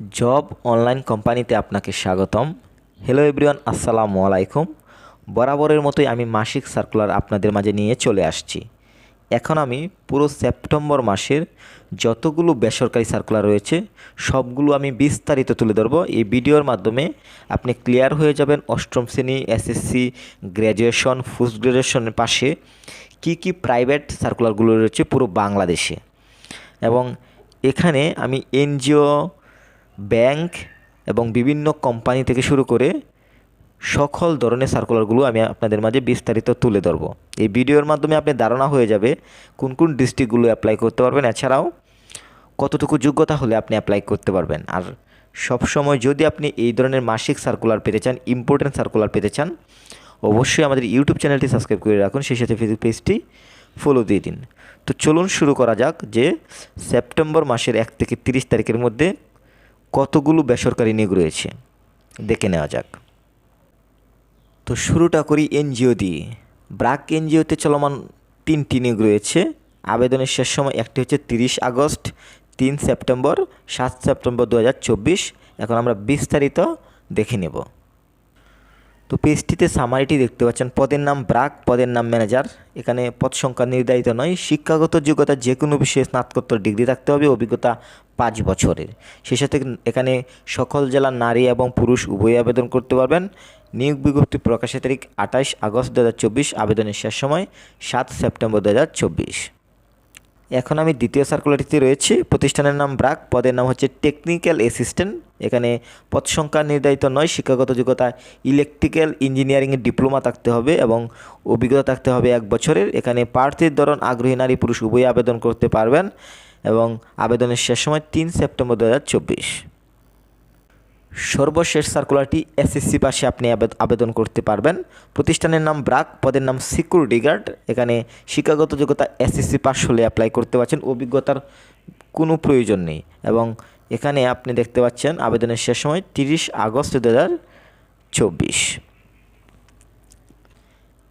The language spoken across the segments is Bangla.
জব অনলাইন কোম্পানিতে আপনাকে স্বাগতম। হ্যালো এভরিওয়ান আসসালামু আলাইকুম। বরাবরের মতোই আমি মাসিক সার্কুলার আপনাদের মাঝে নিয়ে চলে আসছি। এখন আমি পুরো সেপ্টেম্বর মাসের যতগুলো বেসরকারি সার্কুলার রয়েছে, সবগুলো আমি বিস্তারিত তুলে ধরবো। এই ভিডিওর মাধ্যমে আপনি ক্লিয়ার হয়ে যাবেন অষ্টম শ্রেণি এসএসসি গ্র্যাজুয়েশন পোস্ট গ্র্যাজুয়েশনের পাশে কি কি প্রাইভেট সার্কুলারগুলো রয়েছে পুরো বাংলাদেশে। এবং এখানে আমি এনজিও ব্যাংক এবং বিভিন্ন কোম্পানি থেকে শুরু করে সকল ধরনের সার্কুলারগুলো আমি আপনাদের মাঝে বিস্তারিত তুলে ধরবো। এই ভিডিওর মাধ্যমে আপনি ধারণা হয়ে যাবে কোন কোন ডিস্ট্রিক্টগুলো অ্যাপ্লাই করতে পারবেন। এছাড়াও কতটুকু যোগ্যতা হলে আপনি অ্যাপ্লাই করতে পারবেন। আর সবসময় যদি আপনি এই ধরনের মাসিক সার্কুলার পেতে চান ইম্পর্টেন্ট সার্কুলার পেতে চান, অবশ্যই আমাদের ইউটিউব চ্যানেলটি সাবস্ক্রাইব করে রাখুন। সেই সাথে ফেসবুক পেজটি ফলো দিয়ে দিন। তো চলুন শুরু করা যাক যে সেপ্টেম্বর মাসের এক থেকে তিরিশ তারিখের মধ্যে কতগুলো বেসরকারি নিয়োগ রয়েছে? দেখে নেওয়া যাক। তো শুরুটা করি এনজিও দিয়ে। ব্রাক এনজিওতে চলমান তিনটি নিয়োগ রয়েছে। আবেদনের শেষ সময় একটি হচ্ছে তিরিশ আগস্ট, তিন সেপ্টেম্বর, সাত সেপ্টেম্বর দু হাজার চব্বিশ। এখন আমরা বিস্তারিত দেখে নেব। তো পেজটিতে সামারিটি দেখতে পাচ্ছেন। পদের নাম ব্রাক, পদের নাম ম্যানেজার। এখানে পদ সংখ্যা নির্ধারিত নয়। শিক্ষাগত যোগ্যতা যে কোনো বিষয়ে স্নাতকোত্তর ডিগ্রি থাকতে হবে, অভিজ্ঞতা পাঁচ বছরের। সেই সাথে এখানে সকল জেলার নারী এবং পুরুষ উভয়ই আবেদন করতে পারবেন। নিয়োগ বিজ্ঞপ্তি প্রকাশের তারিখ আঠাশ আগস্ট দু হাজার চব্বিশ। আবেদনের শেষ সময় সাত সেপ্টেম্বর দু হাজার চব্বিশ। এখন আমি দ্বিতীয় সার্কুলারটিতে রয়েছি। প্রতিষ্ঠানের নাম ব্রাক, পদের নাম হচ্ছে টেকনিক্যাল অ্যাসিস্ট্যান্ট এখানে পদ সংখ্যা নির্ধারিত নয়, শিক্ষাগত যোগ্যতা ইলেকট্রিক্যাল ইঞ্জিনিয়ারিংয়ের ডিপ্লোমা থাকতে হবে এবং অভিজ্ঞতা থাকতে হবে এক বছরের। এখানে প্রার্থীর ধরন, আগ্রহী নারী, পুরুষ উভয়ই আবেদন করতে পারবেন এবং আবেদনের শেষ সময় তিন সেপ্টেম্বর দু হাজার চব্বিশ। সর্বশেষ সার্কুলারটি এসএসসি পাশে আপনি আবেদ- আবেদন করতে পারবেন। প্রতিষ্ঠানের নাম ব্রাক, পদের নাম সিকিউরিটি গার্ড এখানে শিক্ষাগত যোগ্যতা এসএসসি পাস হলে অ্যাপ্লাই করতে পারছেন, অভিজ্ঞতার কোনো প্রয়োজন নেই। এবং এখানে আপনি দেখতে পাচ্ছেন আবেদনের শেষ সময় তিরিশ আগস্ট দু চব্বিশ।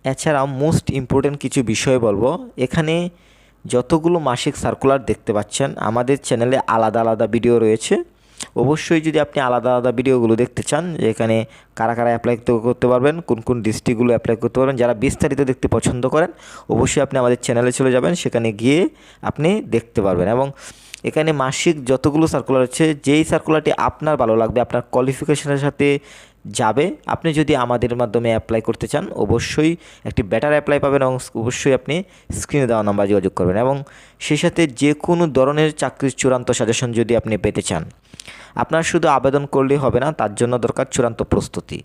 এছাড়াও মোস্ট ইম্পর্টেন্ট কিছু বিষয় বলব। এখানে যতগুলো মাসিক সার্কুলার দেখতে পাচ্ছেন, আমাদের চ্যানেলে আলাদা আলাদা ভিডিও রয়েছে। অবশ্যই যদি আপনি আলাদা আলাদা ভিডিওগুলো দেখতে চান এখানে কারা কারা অ্যাপ্লাই করতে পারবেন, কোন কোন ডিস্ট্রিক্টগুলো অ্যাপ্লাই করতে পারবেন, যারা বিস্তারিত দেখতে পছন্দ করেন, অবশ্যই আপনি আমাদের চ্যানেলে চলে যাবেন, সেখানে গিয়ে আপনি দেখতে পারবেন। এবং এখানে মাসিক যতগুলো সার্কুলার আছে, যেই সার্কুলারটি আপনার ভালো লাগবে, আপনার কোয়ালিফিকেশনের সাথে যাবে। আপনি যদি আমাদের মাধ্যমে অ্যাপ্লাই করতে চান, অবশ্যই একটি বেটার অ্যাপ্লাই পাবেন এবং অবশ্যই আপনি স্ক্রিনে দেওয়া নাম্বার যোগাযোগ করবেন এবং সেই সাথে যে কোনো ধরনের চাকরির চূড়ান্ত সাজেশন যদি আপনি পেতে চান, আপনার শুধু আবেদন করলেই হবে না, তার জন্য দরকার চূড়ান্ত প্রস্তুতি।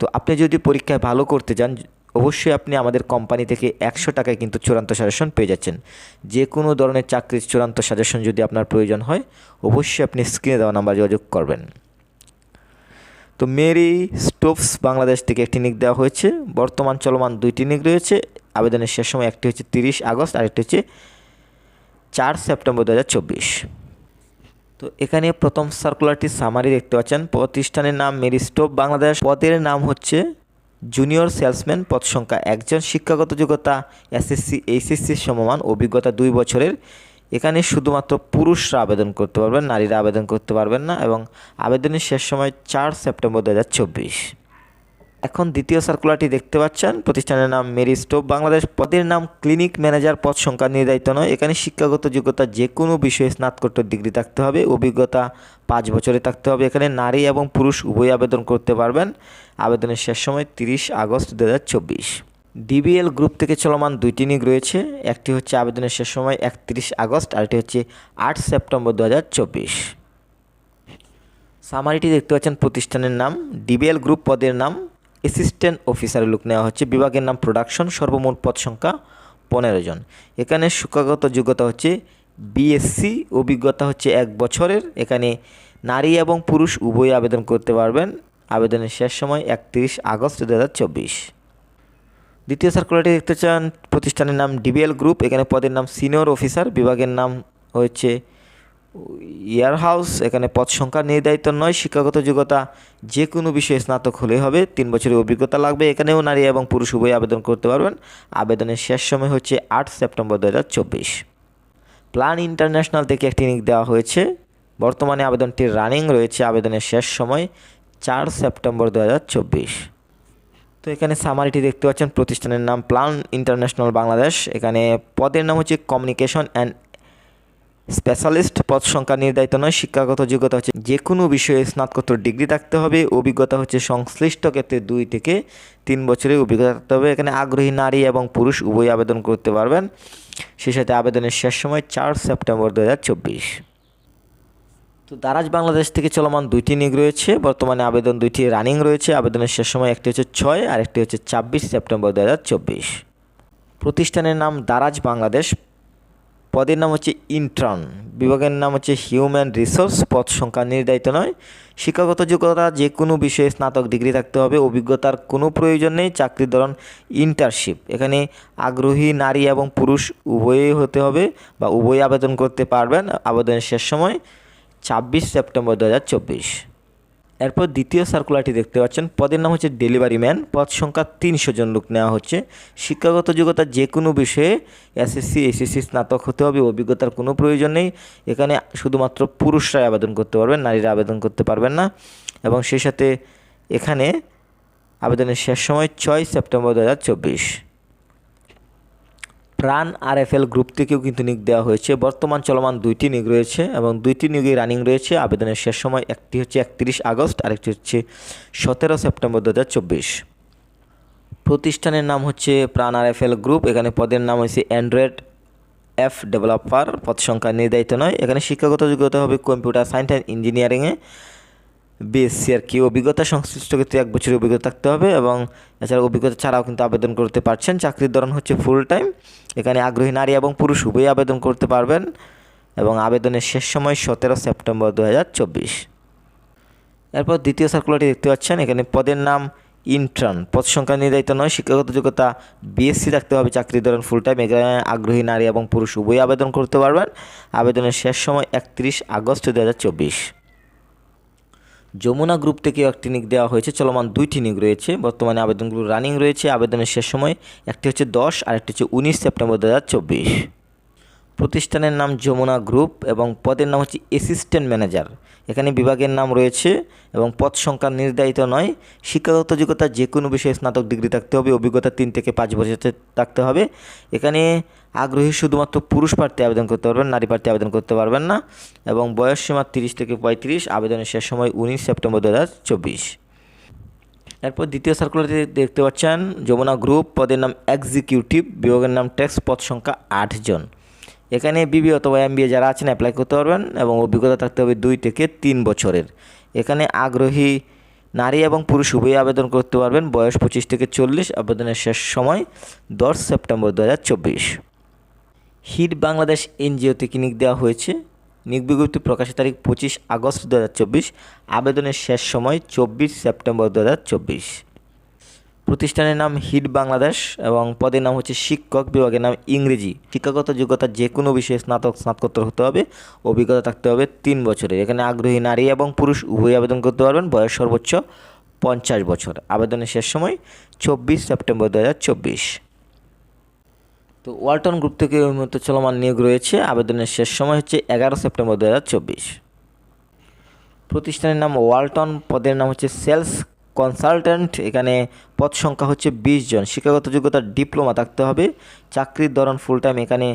তো আপনি যদি পরীক্ষায় ভালো করতে চান অবশ্যই আপনি আমাদের কোম্পানি থেকে একশো টাকায় কিন্তু চূড়ান্ত সাজেশন পেয়ে যাচ্ছেন। যে কোনো ধরনের চাকরির চূড়ান্ত সাজেশন যদি আপনার প্রয়োজন হয়, অবশ্যই আপনি স্ক্রিনে দেওয়া নাম্বার যোগাযোগ করবেন। তো মেরি স্টোভস বাংলাদেশ থেকে একটি নিক দেওয়া হয়েছে। বর্তমান চলমান দুইটি নিক রয়েছে। আবেদনের শেষ সময় একটি হচ্ছে তিরিশ আগস্ট, আরেকটি হচ্ছে চার সেপ্টেম্বর দু হাজার চব্বিশ। তো এখানে প্রথম সার্কুলারটি সামারি দেখতে পাচ্ছেন। প্রতিষ্ঠানের নাম মেরি স্টোভ বাংলাদেশ। পদের নাম হচ্ছে জুনিয়র সেলসম্যান। পদ সংখ্যা একজন। শিক্ষাগত যোগ্যতা এসএসসি, এইচএসসি সমমান। অভিজ্ঞতা দুই বছরের। এখানে শুধুমাত্র পুরুষরা আবেদন করতে পারবেন, নারীরা আবেদন করতে পারবেন না এবং আবেদনের শেষ সময় চার সেপ্টেম্বর দু হাজার চব্বিশ। এখন দ্বিতীয় সার্কুলারটি দেখতে পাচ্ছেন, প্রতিষ্ঠানের নাম মেরি স্টোভ। বাংলাদেশ পদের নাম ক্লিনিক ম্যানেজার পদ সংখ্যা নির্ধারিত নয়। এখানে শিক্ষাগত যোগ্যতা যে কোনো বিষয়ে স্নাতকোত্তর ডিগ্রি থাকতে হবে, অভিজ্ঞতা পাঁচ বছরে থাকতে হবে। এখানে নারী এবং পুরুষ উভয় আবেদন করতে পারবেন। আবেদনের শেষ সময় তিরিশ আগস্ট দু হাজার চব্বিশ। ডিবিএল গ্রুপ থেকে চলমান দুইটি নিয়োগ রয়েছে। একটি হচ্ছে আবেদনের শেষ সময় একত্রিশ আগস্ট, আরেকটি হচ্ছে আট সেপ্টেম্বর দু হাজার চব্বিশ। সামারিটি দেখতে পাচ্ছেন প্রতিষ্ঠানের নাম। ডিবিএল গ্রুপ পদের নাম। অ্যাসিস্ট্যান্ট অফিসারের লোক নেওয়া হচ্ছে। বিভাগের নাম প্রোডাকশন সর্বমোট পদ সংখ্যা পনেরো জন। এখানে শিক্ষাগত যোগ্যতা হচ্ছে বিএসসি অভিজ্ঞতা হচ্ছে এক বছরের। এখানে নারী এবং পুরুষ উভয়ই আবেদন করতে পারবেন। আবেদনের শেষ সময় একত্রিশ আগস্ট দু হাজার চব্বিশ। দ্বিতীয় সার্কুলারটি দেখতে চান, প্রতিষ্ঠানের নাম ডিবিএল গ্রুপ এখানে পদের নাম সিনিয়র অফিসার বিভাগের নাম হচ্ছে ইয়ার হাউস এখানে পদ সংখ্যা নির্ধারিত নয়, শিক্ষাগত যোগ্যতা যে কোনো বিষয়ে স্নাতক হলে হবে, তিন বছরের অভিজ্ঞতা লাগবে এখানেও, নারী এবং পুরুষ উভয় আবেদন করতে পারবেন। আবেদনের শেষ সময় হচ্ছে আট সেপ্টেম্বর দু হাজার চব্বিশ। প্ল্যান ইন্টারন্যাশনাল থেকে একটি নিক দেওয়া হয়েছে। বর্তমানে আবেদনটি রানিং রয়েছে, আবেদনের শেষ সময় চার সেপ্টেম্বর দু হাজার চব্বিশ। তো এখানে সামারিটি দেখতে পাচ্ছেন। প্রতিষ্ঠানের নাম প্লান ইন্টারন্যাশনাল বাংলাদেশ এখানে পদের নাম হচ্ছে কমিউনিকেশন অ্যান্ড স্পেশালিস্ট পদ সংখ্যা নির্ধারিত নয়, শিক্ষাগত যোগ্যতা হচ্ছে যে কোনো বিষয়ে স্নাতকোত্তর ডিগ্রি থাকতে হবে। অভিজ্ঞতা হচ্ছে সংশ্লিষ্ট ক্ষেত্রে দুই থেকে তিন বছরের অভিজ্ঞতা থাকতে হবে। এখানে আগ্রহী নারী এবং পুরুষ উভয় আবেদন করতে পারবেন। সেই সাথে আবেদনের শেষ সময় চার সেপ্টেম্বর দু হাজার চব্বিশ। তো দারাজ বাংলাদেশ থেকে চলমান দুইটি নিয়োগ রয়েছে, বর্তমানে আবেদন দুইটি রানিং রয়েছে, আবেদনের শেষ সময় একটি হচ্ছে ছয় আর একটি হচ্ছে ছাব্বিশ সেপ্টেম্বর দু প্রতিষ্ঠানের নাম দারাজ বাংলাদেশ, পদের নাম হচ্ছে ইন্ট্রান, বিভাগের নাম হচ্ছে হিউম্যান রিসোর্স, পদ সংখ্যা নির্ধারিত নয়। শিক্ষাগত যোগ্যতা যে কোনো বিষয়ে স্নাতক ডিগ্রি থাকতে হবে, অভিজ্ঞতার কোনো প্রয়োজন নেই, চাকরির ধরন ইন্টার্নশিপ এখানে আগ্রহী নারী এবং পুরুষ উভয়ই হতে হবে বা উভয়ে আবেদন করতে পারবেন আবেদনের শেষ সময়। ছাব্বিশ সেপ্টেম্বর দু হাজার চব্বিশ। এরপর দ্বিতীয় সার্কুলারটি দেখতে পাচ্ছেন। পদের নাম হচ্ছে ডেলিভারি ম্যান পদ সংখ্যা তিনশো জন লোক নেওয়া হচ্ছে। শিক্ষাগত যোগ্যতা যে কোনো বিষয়ে এসএসসি এসএসসি স্নাতক হতে হবে, অভিজ্ঞতার কোনো প্রয়োজন নেই। এখানে শুধুমাত্র পুরুষরাই আবেদন করতে পারবেন, নারীরা আবেদন করতে পারবেন না। এবং সেই সাথে এখানে আবেদনের শেষ সময় ছয় সেপ্টেম্বর দু হাজার চব্বিশ। প্রাণ আর এফ এল গ্রুপ থেকেও কিন্তু নিয়োগ দেওয়া হয়েছে। বর্তমান চলমান দুইটি নিয়োগ রয়েছে এবং দুইটি নিয়োগই রানিং রয়েছে। আবেদনের শেষ সময় একটি হচ্ছে একত্রিশ আগস্ট, আরেকটি হচ্ছে সতেরো সেপ্টেম্বর দু হাজার চব্বিশ। প্রতিষ্ঠানের নাম হচ্ছে প্রাণ আর এফ এল গ্রুপ। এখানে পদের নাম হয়েছে অ্যান্ড্রয়েড অ্যাপ ডেভেলপার। পদ সংখ্যা নির্ধারিত নয়। এখানে শিক্ষাগত যোগ্যতা হবে কম্পিউটার সায়েন্স অ্যান্ড ইঞ্জিনিয়ারিংয়ে। বিএসসি আর কি অভিজ্ঞতা সংশ্লিষ্ট ক্ষেত্রে এক বছরের অভিজ্ঞতা থাকতে হবে এবং এছাড়া অভিজ্ঞতা ছাড়াও কিন্তু আবেদন করতে পারছেন। চাকরির ধরন হচ্ছে ফুল টাইম এখানে আগ্রহী নারী এবং পুরুষ উভয়ই আবেদন করতে পারবেন এবং আবেদনের শেষ সময় সতেরো সেপ্টেম্বর দু হাজার চব্বিশ। এরপর দ্বিতীয় সার্কুলারটি দেখতে পাচ্ছেন। এখানে পদের নাম ইন্টার্ন পদ সংখ্যা নির্ধারিত নয়। শিক্ষাগত যোগ্যতা বিএসসি থাকতে হবে। চাকরির ধরন ফুল টাইম এখানে আগ্রহী নারী এবং পুরুষ উভয়ই আবেদন করতে পারবেন। আবেদনের শেষ সময় একত্রিশ আগস্ট দু হাজার চব্বিশ। যমুনা গ্রুপ থেকে একটি নিক দেওয়া হয়েছে, চলমান দুইটি নিক রয়েছে। বর্তমানে আবেদনগুলো রানিং রয়েছে। আবেদনের শেষ সময় একটি হচ্ছে দশ আর একটি হচ্ছে উনিশ সেপ্টেম্বর দু হাজার চব্বিশ। প্রতিষ্ঠানের নাম যমুনা গ্রুপ এবং পদের নাম হচ্ছে অ্যাসিস্ট্যান্ট ম্যানেজার। এখানে বিভাগের নাম রয়েছে এবং পদ সংখ্যা নির্ধারিত নয়। শিক্ষাগত যোগ্যতা যে কোনো বিষয়ে স্নাতক ডিগ্রি থাকতে হবে, অভিজ্ঞতা তিন থেকে পাঁচ বছর থাকতে হবে। এখানে আগ্রহী শুধুমাত্র পুরুষ প্রার্থী আবেদন করতে পারবেন, নারী প্রার্থী আবেদন করতে পারবেন না এবং বয়স সীমা তিরিশ থেকে পঁয়ত্রিশ, আবেদনের শেষ সময় উনিশ সেপ্টেম্বর দু হাজার চব্বিশ। এরপর দ্বিতীয় সার্কুলারটি দেখতে পাচ্ছেন, যমুনা গ্রুপ, পদের নাম এক্সিকিউটিভ বিভাগের নাম ট্যাক্স পদ সংখ্যা আট জন। এখানে বিবি অথবা এম যারা আছেন অ্যাপ্লাই করতে পারবেন এবং অভিজ্ঞতা থাকতে হবে দুই থেকে তিন বছরের। এখানে আগ্রহী নারী এবং পুরুষ উভয়ই আবেদন করতে পারবেন। বয়স পঁচিশ থেকে চল্লিশ, আবেদনের শেষ সময় দশ সেপ্টেম্বর দু হাজার চব্বিশ। হিট বাংলাদেশ এনজিও থেকে নিয়োগ দেওয়া হয়েছে? নিক বিজ্ঞপ্তি প্রকাশের তারিখ পঁচিশ আগস্ট দু হাজার চব্বিশ, আবেদনের শেষ সময় চব্বিশ সেপ্টেম্বর দু হাজার চব্বিশ। প্রতিষ্ঠানের নাম হিট বাংলাদেশ এবং পদের নাম হচ্ছে শিক্ষক বিভাগের নাম ইংরেজি। শিক্ষাগত যোগ্যতা যে কোনো বিষয়ে স্নাতক, স্নাতকোত্তর হতে হবে। অভিজ্ঞতা থাকতে হবে তিন বছরের। এখানে আগ্রহী নারী এবং পুরুষ উভয়ই আবেদন করতে পারবেন। বয়স সর্বোচ্চ পঞ্চাশ বছর। আবেদনের শেষ সময় চব্বিশ সেপ্টেম্বর দু হাজার চব্বিশ। তো ওয়ালটন গ্রুপ থেকে এই চলমান নিয়োগ রয়েছে। আবেদনের শেষ সময় হচ্ছে এগারো সেপ্টেম্বর দু হাজার চব্বিশ। প্রতিষ্ঠানের নাম ওয়ালটন, পদের নাম হচ্ছে সেলস কনসালট্যান্ট এখানে পদ সংখ্যা হচ্ছে বিশ জন। শিক্ষাগত যোগ্যতা ডিপ্লোমা থাকতে হবে। চাকরির ধরন ফুল টাইম এখানে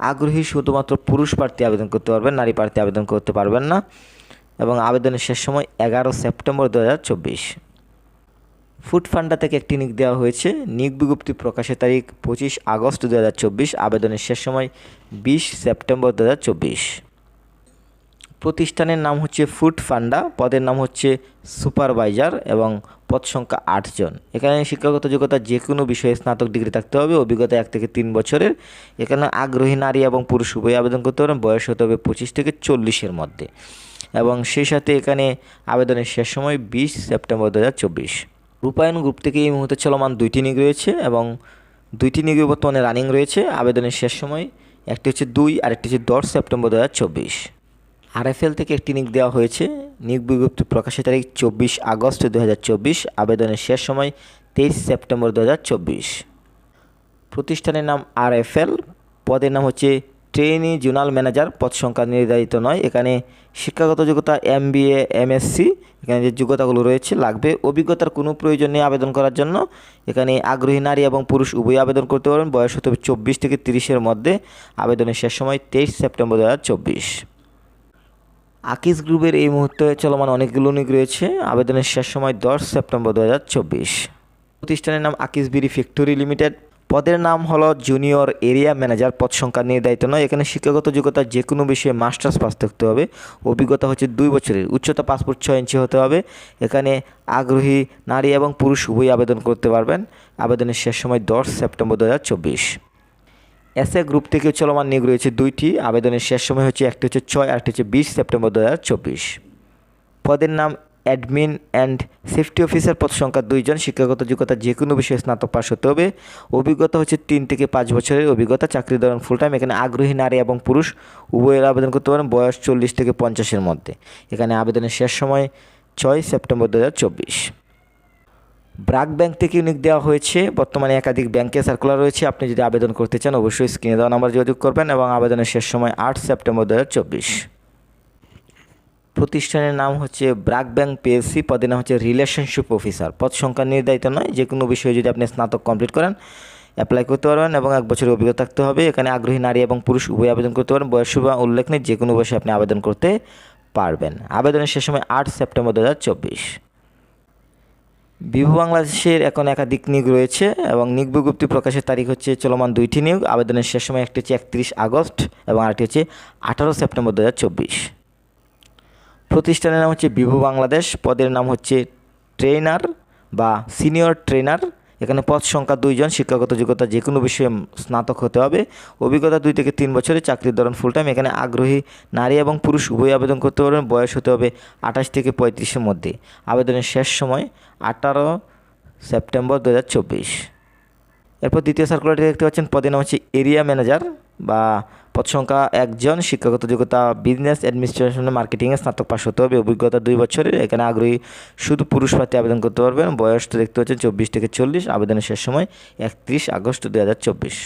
আগ্রহী শুধুমাত্র পুরুষ প্রার্থী আবেদন করতে পারবেন, নারী প্রার্থী আবেদন করতে পারবেন না। এবং আবেদনের শেষ সময় এগারো সেপ্টেম্বর দু হাজার চব্বিশ। ফুড ফান্ডা থেকে একটি নিয়োগ দেওয়া হয়েছে। নিয়োগ বিজ্ঞপ্তি প্রকাশের তারিখ পঁচিশ আগস্ট দু হাজার চব্বিশ। আবেদনের শেষ সময় বিশ সেপ্টেম্বর দু হাজার চব্বিশ। প্রতিষ্ঠানের নাম হচ্ছে ফুড ফান্ডা, পদের নাম হচ্ছে সুপারভাইজার এবং পদ সংখ্যা আটজন এখানে শিক্ষাগত যোগ্যতা যে কোনো বিষয়ে স্নাতক ডিগ্রি থাকতে হবে, অভিজ্ঞতা এক থেকে তিন বছরের। এখানে আগ্রহী নারী এবং পুরুষ উভয় আবেদন করতে পারেন, বয়স হতে হবে পঁচিশ থেকে চল্লিশের মধ্যে। এবং সেই সাথে এখানে আবেদনের শেষ সময় বিশ সেপ্টেম্বর দু হাজার চব্বিশ। রূপায়ণ গ্রুপ থেকে এই মুহূর্তে চলমান দুইটি নিয়োগ রয়েছে এবং দুইটি নিয়োগে বর্তমানে রানিং রয়েছে। আবেদনের শেষ সময় একটি হচ্ছে দুই আর একটি হচ্ছে দশ সেপ্টেম্বর দু হাজার চব্বিশ। আরএফএল থেকে একটি নিয়োগ দেওয়া হয়েছে। নিয়োগ বিজ্ঞপ্তি প্রকাশের তারিখ চব্বিশ আগস্ট দু হাজার চব্বিশ। আবেদনের শেষ সময় তেইশ সেপ্টেম্বর দু হাজার চব্বিশ। প্রতিষ্ঠানের নাম আরএফএল। পদের নাম হচ্ছে ট্রেনি জোনাল ম্যানেজার। পদ সংখ্যা নির্ধারিত নয়। এখানে শিক্ষাগত যোগ্যতা এম বি এ এমএসসি। এখানে যে যোগ্যতাগুলো রয়েছে, লাগবে। অভিজ্ঞতার কোনো প্রয়োজন নেই আবেদন করার জন্য। এখানে আগ্রহী নারী এবং পুরুষ উভয় আবেদন করতে পারবেন বয়স হতে হবে চব্বিশ থেকে তিরিশের মধ্যে। আবেদনের শেষ সময় তেইশ সেপ্টেম্বর দু হাজার চব্বিশ। আকিস গ্রুপের এই মুহূর্তে চলমান অনেকগুলো নিয়োগ রয়েছে। আবেদনের শেষ সময় দশ সেপ্টেম্বর দু হাজার চব্বিশ। প্রতিষ্ঠানের নাম আকিস বিড়ি ফ্যাক্টরি লিমিটেড। পদের নাম হলো জুনিয়র এরিয়া ম্যানেজার। পদ সংখ্যা নিয়ে দায়িত্ব নয়। এখানে শিক্ষাগত যোগ্যতা যে কোনো বিষয়ে মাস্টার্স পাস থাকতে হবে। অভিজ্ঞতা হচ্ছে দুই বছরের। উচ্চতা পাসপোর্ট ছয় ইঞ্চি হতে হবে। এখানে আগ্রহী নারী এবং পুরুষ উভয়ই আবেদন করতে পারবেন। আবেদনের শেষ সময় দশ সেপ্টেম্বর দু হাজার চব্বিশ। এসএ গ্রুপ থেকে চলমান নিয়োগ রয়েছে দুইটি। আবেদনের শেষ সময় হচ্ছে একটি হচ্ছে ছয়, আরেকটি হচ্ছে বিশ সেপ্টেম্বর দু হাজার চব্বিশ। পদের নাম অ্যাডমিন অ্যান্ড সেফটি অফিসার পদ সংখ্যা দুইজন। শিক্ষাগত যোগ্যতা যে কোনো বিষয়ে স্নাতক পাস হতে হবে। অভিজ্ঞতা হচ্ছে তিন থেকে পাঁচ বছরের অভিজ্ঞতা। চাকরি দৌরান ফুল টাইম এখানে আগ্রহী নারী এবং পুরুষ উভয়ের আবেদন করতে পারেন বয়স চল্লিশ থেকে পঞ্চাশের মধ্যে। এখানে আবেদনের শেষ সময় ছয় সেপ্টেম্বর দু হাজার চব্বিশ। ব্রাক ব্যাংক থেকে ইউনিক দেওয়া হয়েছে। বর্তমানে একাধিক ব্যাংকে সার্কুলার রয়েছে। আপনি যদি আবেদন করতে চান, অবশ্যই স্ক্রিনে দেওয়া নাম্বার যোগাযোগ করবেন এবং আবেদনের শেষ সময় আট সেপ্টেম্বর দু হাজার চব্বিশ। প্রতিষ্ঠানের নাম হচ্ছে ব্রাক ব্যাংক পিএসসি পদের নাম হচ্ছে রিলেশনশিপ অফিসার পদ সংখ্যা নির্ধারিত নয় যে কোনো বিষয়ে যদি আপনি স্নাতক কমপ্লিট করেন অ্যাপ্লাই করতে পারবেন এবং এক বছরের অভিজ্ঞতা থাকতে হবে। এখানে আগ্রহী নারী এবং পুরুষ উভয় আবেদন করতে পারেন। বয়স বা উল্লেখ নেই যে কোনো বয়সে আপনি আবেদন করতে পারবেন। আবেদনের শেষ সময় আট সেপ্টেম্বর দু হাজার চব্বিশ। বিভু বাংলাদেশের এখন একাধিক নিয়োগ রয়েছে এবং নিয়োগ বিজ্ঞপ্তি প্রকাশের তারিখ হচ্ছে চলমান দুইটি নিয়োগ। আবেদনের শেষ সময় একটি হচ্ছে একত্রিশ আগস্ট এবং আরেকটি হচ্ছে আঠারো সেপ্টেম্বর দু হাজার চব্বিশ। প্রতিষ্ঠানের নাম হচ্ছে বিভু বাংলাদেশ, পদের নাম হচ্ছে ট্রেনার বা সিনিয়র ট্রেনার এখানে পথ সংখ্যা দুইজন, শিক্ষাগত যোগ্যতা যে কোনো বিষয়ে স্নাতক হতে হবে। অভিজ্ঞতা দুই থেকে তিন বছরে চাকরির ধরন ফুল টাইম এখানে আগ্রহী নারী এবং পুরুষ উভয় আবেদন করতে পারবেন। বয়স হতে হবে আঠাশ থেকে পঁয়ত্রিশের মধ্যে। আবেদনের শেষ সময় আঠারো সেপ্টেম্বর দু হাজার চব্বিশ। এরপর দ্বিতীয় সার্কুলারটি দেখতে পাচ্ছেন, পদের নাম হচ্ছে এরিয়া ম্যানেজার বা পদ সংখ্যা একজন, শিক্ষাগত যোগ্যতা বিজনেস অ্যাডমিনিস্ট্রেশন মার্কেটিংয়ে স্নাতক পাশ হতে হবে। অভিজ্ঞতা দুই বছরের, এখানে আগ্রহী শুধু পুরুষ প্রার্থী আবেদন করতে পারবেন। বয়স তো দেখতে পাচ্ছেন চব্বিশ থেকে চল্লিশ, আবেদনের শেষ সময় একত্রিশ আগস্ট দু হাজার চব্বিশ।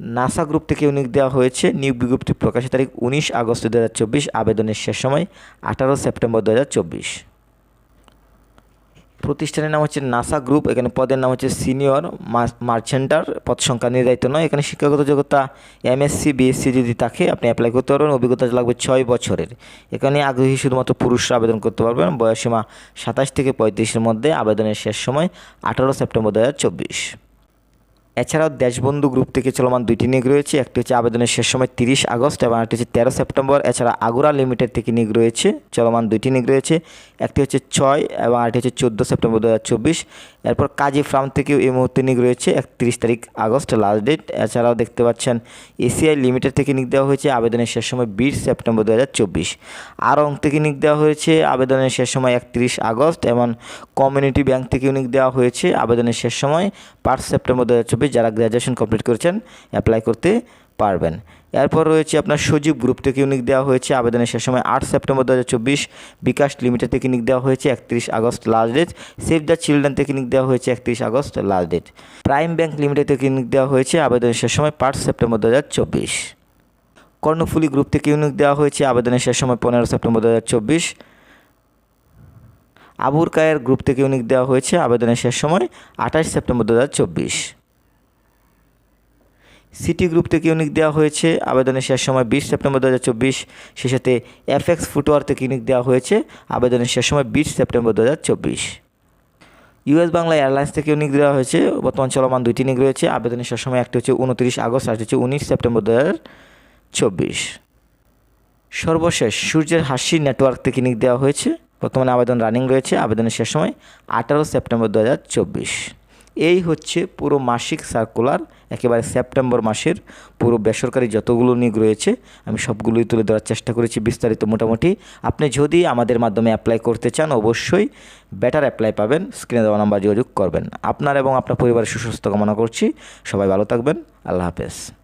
নাসা গ্রুপ থেকে নিয়োগ দেওয়া হয়েছে। নিয়োগ বিজ্ঞপ্তি প্রকাশের তারিখ উনিশ আগস্ট দু হাজার চব্বিশ, আবেদনের শেষ সময় আঠারো সেপ্টেম্বর দু হাজার চব্বিশ। প্রতিষ্ঠানের নাম হচ্ছে নাসা গ্রুপ, এখানে পদের নাম হচ্ছে সিনিয়র মার্চেন্টার, পদ সংখ্যা নির্ধারিত নয়। এখানে শিক্ষাগত যোগ্যতা এমএসসি বিএসসি যদি থাকে, আপনি অ্যাপ্লাই করতে পারবেন। অভিজ্ঞতা লাগবে ছয় বছরের। এখানে আগ্রহী শুধুমাত্র পুরুষরা আবেদন করতে পারবেন। বয়সীমা সাতাশ থেকে পঁয়ত্রিশের মধ্যে আবেদনের শেষ সময় আঠারো সেপ্টেম্বর দু হাজার চব্বিশ। এছাড়াও দেশবন্ধু গ্রুপ থেকে চলমান দুইটি নিয়োগ রয়েছে, একটি হচ্ছে আবেদনের শেষ সময় তিরিশ আগস্ট এবং একটি হচ্ছে তেরো সেপ্টেম্বর। এছাড়া আগুরা লিমিটেড থেকে নিয়োগ রয়েছে, চলমান দুইটি নিয়োগ রয়েছে, একটি হচ্ছে ছয় এবং আরেকটি হচ্ছে চোদ্দ সেপ্টেম্বর দু হাজার চব্বিশ। এরপর কাজী ফার্ম থেকেও এই মুহূর্তে নিয়োগ রয়েছে, একত্রিশ তারিখ আগস্ট লাস্ট ডেট এছাড়াও দেখতে পাচ্ছেন, এসিআই লিমিটেড থেকে নিক দেওয়া হয়েছে আবেদনের শেষ সময় বিশ সেপ্টেম্বর দু হাজার চব্বিশ। আরং থেকে নিয়োগ দেওয়া হয়েছে আবেদনের শেষ সময় একত্রিশ আগস্ট এবং কমিউনিটি ব্যাংক থেকেও নিয়োগ দেওয়া হয়েছে আবেদনের শেষ সময় পাঁচ সেপ্টেম্বর দু হাজার চব্বিশ। যারা গ্র্যাজুয়েশন কমপ্লিট করেছেন অ্যাপ্লাই করতে পারবেন। এরপর রয়েছে আপনার সজীব গ্রুপ থেকে নিক দেওয়া হয়েছে। আবেদনের শেষ সময় আট সেপ্টেম্বর দু হাজার চব্বিশ, বিকাশ লিমিটেড থেকে নিক দেওয়া হয়েছে একত্রিশ August last date Save the Children থেকে নিক দেওয়া হয়েছে একত্রিশ August last date Prime Bank Limited থেকে নিক দেওয়া হয়েছে আবেদনের শেষ সময় পাঁচ সেপ্টেম্বর দু হাজার চব্বিশ। কর্ণফুলি গ্রুপ থেকে ইউনিক দেওয়া হয়েছে আবেদনের শেষ সময় পনেরো সেপ্টেম্বর দু হাজার চব্বিশ। আবুর কায়ের গ্রুপ থেকে ইউনিক দেওয়া হয়েছে আবেদনের শেষ সময় আঠাশ সেপ্টেম্বর দু হাজার চব্বিশ। সিটি গ্রুপ থেকে ইউনিক দেওয়া হয়েছে? আবেদনের শেষ সময় বিশ সেপ্টেম্বর দু হাজার চব্বিশ সে সাথে এফএক্স ফুটওয়ার থেকে ইউনিক দেওয়া হয়েছে? আবেদনের শেষ সময় বিশ সেপ্টেম্বর দু হাজার চব্বিশ ইউএস বাংলা এয়ারলাইন্স থেকে ইউনিক দেওয়া হয়েছে, বর্তমান চলমান দুইটি নিক রয়েছে। আবেদনের শেষ সময় একটি হচ্ছে উনত্রিশ আগস্ট আর হচ্ছে উনিশ সেপ্টেম্বর দু হাজার চব্বিশ। সর্বশেষ সূর্যের হাসি নেটওয়ার্ক থেকে নিক দেওয়া হয়েছে। বর্তমানে আবেদন রানিং রয়েছে। আবেদনের শেষ সময় আঠারো সেপ্টেম্বর দু হাজার চব্বিশ। এই হচ্ছে পুরো মাসিক সার্কুলার একেবারে সেপ্টেম্বর মাসের পুরো বেসরকারি যতগুলো নিয়োগ রয়েছে, আমি সবগুলোই তুলে ধরার চেষ্টা করেছি বিস্তারিত মোটামুটি। আপনি যদি আমাদের মাধ্যমে অ্যাপ্লাই করতে চান, অবশ্যই বেটার অ্যাপ্লাই পাবেন স্ক্রিনে দেওয়া নাম্বার যোগাযোগ করবেন। আপনার এবং আপনার পরিবারের সুস্বাস্থ্য কামনা করছি। সবাই ভালো থাকবেন। আল্লাহ হাফেজ।